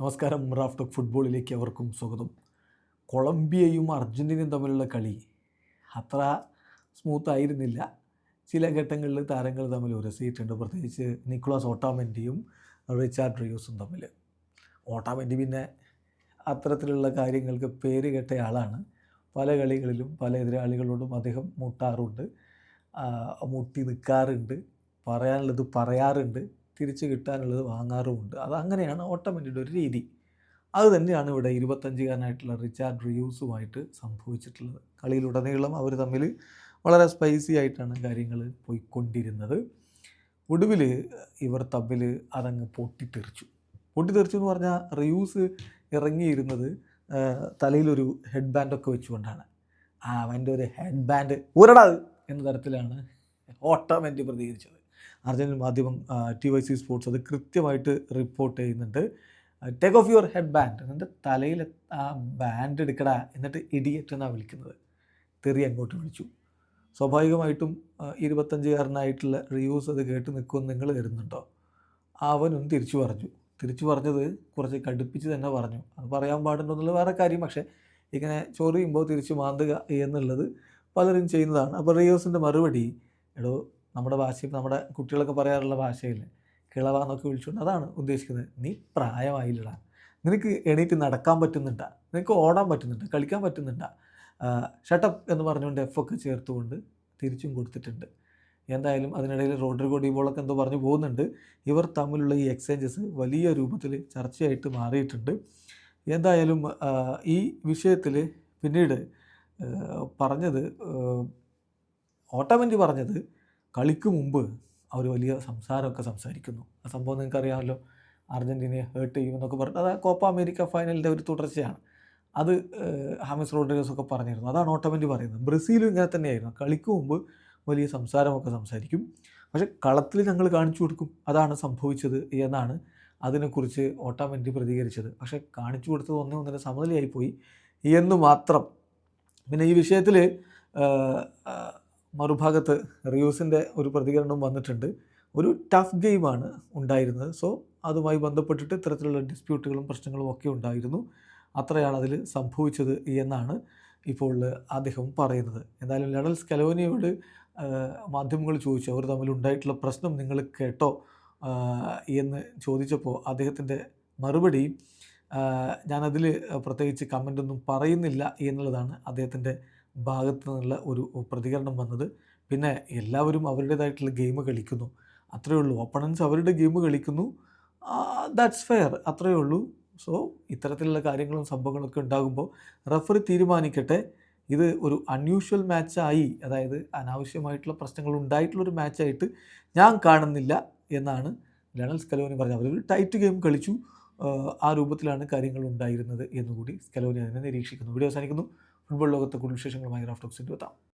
നമസ്കാരം Raf talk ഫുട്ബോളിലേക്ക് അവർക്കും സ്വാഗതം. കൊളംബിയയും അർജന്റീനയും തമ്മിലുള്ള കളി അത്ര സ്മൂത്ത് ആയിരുന്നില്ല. ചില ഘട്ടങ്ങളിൽ താരങ്ങൾ തമ്മിൽ ഉരസിയിട്ടുണ്ട് പ്രത്യേകിച്ച് നിക്കോളാസ് ഓട്ടാമെന്റിയും റിച്ചാർഡ് റിയൂസും തമ്മിൽ. ഓട്ടാമെന്റി പിന്നെ അത്തരത്തിലുള്ള കാര്യങ്ങൾക്ക് പേര് കെട്ടയാളാണ് പല കളികളിലും പല എതിരാളികളോടും അദ്ദേഹം മുട്ടാറുണ്ട്. മുട്ടി നിൽക്കാറുണ്ട്. പറയാനുള്ളത് പറയാറുണ്ട്. തിരിച്ച് കിട്ടാനുള്ളത് വാങ്ങാറുമുണ്ട്. അത് അങ്ങനെയാണ് ഓട്ടോമാറ്റിക് ഒരു രീതി. അത് തന്നെയാണ് ഇവിടെ ഇരുപത്തഞ്ചുകാരനായിട്ടുള്ള റിച്ചാർഡ് റിയൂസുമായിട്ട് സംഭവിച്ചിട്ടുള്ളത്. കളിയിലുടനീളം അവർ തമ്മിൽ വളരെ സ്പൈസി ആയിട്ടാണ് കാര്യങ്ങൾ പോയിക്കൊണ്ടിരുന്നത്. ഒടുവിൽ ഇവർ തമ്മിൽ അതങ്ങ് പൊട്ടിത്തെറിച്ചു. പൊട്ടിത്തെറിച്ചു എന്ന് പറഞ്ഞാൽ റിയൂസ് ഇറങ്ങിയിരുന്നത് തലയിലൊരു ഹെഡ് ബാൻഡൊക്കെ വെച്ചുകൊണ്ടാണ്. ആ അവന്റെ ഒരു ഹെഡ് ബാൻഡ് ഊരടാ എന്ന തരത്തിലാണ് ഓട്ടോമാറ്റി പ്രതികരിച്ചത്. അർജന്റീൻ മാധ്യമം ടി വൈ സി സ്പോർട്സ് അത് കൃത്യമായിട്ട് റിപ്പോർട്ട് ചെയ്യുന്നുണ്ട്. Take off your head band എന്നിട്ട് തലയിൽ ആ ബാൻഡ് എടുക്കടാ എന്നിട്ട് ഇഡിയറ്റ് എന്നാണ് വിളിക്കുന്നത്. തെറി അങ്ങോട്ട് വിളിച്ചു. സ്വാഭാവികമായിട്ടും ഇരുപത്തഞ്ചുകാരനായിട്ടുള്ള റിയൂസ് അത് കേട്ട് നിൽക്കുമെന്ന് നിങ്ങൾ കരുതുന്നുണ്ടോ? അവനും തിരിച്ചു പറഞ്ഞു. തിരിച്ചു പറഞ്ഞത് കുറച്ച് കടുപ്പിച്ച് തന്നെ പറഞ്ഞു. അത് പറയാൻ പാടുണ്ടോ എന്നുള്ളത് വേറെ കാര്യം. പക്ഷേ ഇങ്ങനെ ചോറിയുമ്പോൾ തിരിച്ചു മാന്തുക എന്നുള്ളത് പലരും ചെയ്യുന്നതാണ്. അപ്പോൾ റിയോസിന്റെ മറുപടി എടോ നമ്മുടെ ഭാഷയിൽ നമ്മുടെ കുട്ടികളൊക്കെ പറയാറുള്ള ഭാഷയിൽ കിളവാന്നൊക്കെ വിളിച്ചുകൊണ്ട് അതാണ് ഉദ്ദേശിക്കുന്നത്. നീ പ്രായമായില്ലടാ. നിനക്ക് എണീറ്റ് നടക്കാൻ പറ്റുന്നുണ്ട? നിനക്ക് ഓടാൻ പറ്റുന്നുണ്ട്? കളിക്കാൻ പറ്റുന്നുണ്ട? ഷട്ടപ്പ് എന്ന് പറഞ്ഞുകൊണ്ട് എഫ് ഒക്കെ ചേർത്തുകൊണ്ട് തിരിച്ചും കൊടുത്തിട്ടുണ്ട്. എന്തായാലും അതിനിടയിൽ റോഡ്രിഗോ ഡിബോളൊക്കെ എന്തോ പറഞ്ഞു പോകുന്നുണ്ട്. ഇവർ തമ്മിലുള്ള ഈ എക്സ്ചേഞ്ചസ് വലിയ രൂപത്തിൽ ചർച്ചയായിട്ട് മാറിയിട്ടുണ്ട്. എന്തായാലും ഈ വിഷയത്തിൽ പിന്നീട് പറഞ്ഞത് ഓട്ടോമെന്റ് പറഞ്ഞത് കളിക്ക് മുമ്പ് അവർ വലിയ സംസാരമൊക്കെ സംസാരിക്കുന്നു. ആ സംഭവം നിങ്ങൾക്കറിയാമല്ലോ. അർജന്റീനയെ ഹേർട്ട് ചെയ്യുമെന്നൊക്കെ പറഞ്ഞു അത് കോപ്പ അമേരിക്ക ഫൈനലിന്റെ ഒരു തുടർച്ചയാണ്. അത് ഹാമിസ് റോഡ്രിഗസ് ഒക്കെ പറഞ്ഞിരുന്നു. അതാണ് ഓട്ടോമെന്റ് പറയുന്നത്. ബ്രസീലും ഇങ്ങനെ തന്നെയായിരുന്നു. കളിക്ക് മുമ്പ് വലിയ സംസാരമൊക്കെ സംസാരിക്കും. പക്ഷെ കളത്തിൽ ഞങ്ങൾ കാണിച്ചു കൊടുക്കും. അതാണ് സംഭവിച്ചത് എന്നാണ് അതിനെക്കുറിച്ച് ഓട്ടോമെന്റ് പ്രതികരിച്ചത്. പക്ഷേ കാണിച്ചു കൊടുത്തത് ഒന്നേ ഒന്നിനെ സമനിലയായിപ്പോയി എന്ന് മാത്രം. പിന്നെ ഈ വിഷയത്തിൽ മറുഭാഗത്ത് റിയൂസിന്റെ ഒരു പ്രതികരണം വന്നിട്ടുണ്ട്. ഒരു ടഫ് ഗെയിമാണ് ഉണ്ടായിരുന്നത്. സോ അതുമായി ബന്ധപ്പെട്ടിട്ട് ഇത്തരത്തിലുള്ള ഡിസ്പ്യൂട്ടുകളും പ്രശ്നങ്ങളും ഒക്കെ ഉണ്ടായിരുന്നു. അത്രയാണ് അതിൽ സംഭവിച്ചത് എന്നാണ് ഇപ്പോൾ അദ്ദേഹം പറയുന്നത്. എന്തായാലും ലണൽ സ്കലോനിയോട് മാധ്യമങ്ങൾ ചോദിച്ചു. അവർ തമ്മിൽ ഉണ്ടായിട്ടുള്ള പ്രശ്നം നിങ്ങൾ കേട്ടോ? എന്ന് ചോദിച്ചപ്പോൾ അദ്ദേഹത്തിന്റെ മറുപടി ഞാനതിൽ പ്രത്യേകിച്ച് കമന്റൊന്നും പറയുന്നില്ല എന്നുള്ളതാണ് അദ്ദേഹത്തിന്റെ ഭാഗത്തു നിന്നുള്ള ഒരു പ്രതികരണം വന്നത്. പിന്നെ എല്ലാവരും അവരുടേതായിട്ടുള്ള ഗെയിം കളിക്കുന്നു. അത്രയേ ഉള്ളൂ. ഓപ്പണൻസ് അവരുടെ ഗെയിം കളിക്കുന്നു. ദാറ്റ്സ് ഫെയർ അത്രയേ ഉള്ളൂ. സോ ഇത്തരത്തിലുള്ള കാര്യങ്ങളും സംഭവങ്ങളൊക്കെ ഉണ്ടാകുമ്പോൾ റഫറി തീരുമാനിക്കട്ടെ. ഇത് ഒരു അൺയൂഷ്വൽ മാച്ചായി അതായത് അനാവശ്യമായിട്ടുള്ള പ്രശ്നങ്ങൾ ഉണ്ടായിട്ടുള്ളൊരു മാച്ചായിട്ട് ഞാൻ കാണുന്നില്ല എന്നാണ് ലണൽ സ്കലോനി പറഞ്ഞത്. അവരൊരു ടൈറ്റ് ഗെയിം കളിച്ചു. ആ രൂപത്തിലാണ് കാര്യങ്ങൾ ഉണ്ടായിരുന്നത് എന്നുകൂടി സ്കലോനി അതിനെ നിരീക്ഷിക്കുന്നു. വീഡിയോ അവസാനിക്കുന്നു. ഫുട്ബോൾ ലോകത്തെ കൂടുതൽ വിശേഷങ്ങളുമായി റാഫ്റ്റോക്സിന്റെ എത്താം.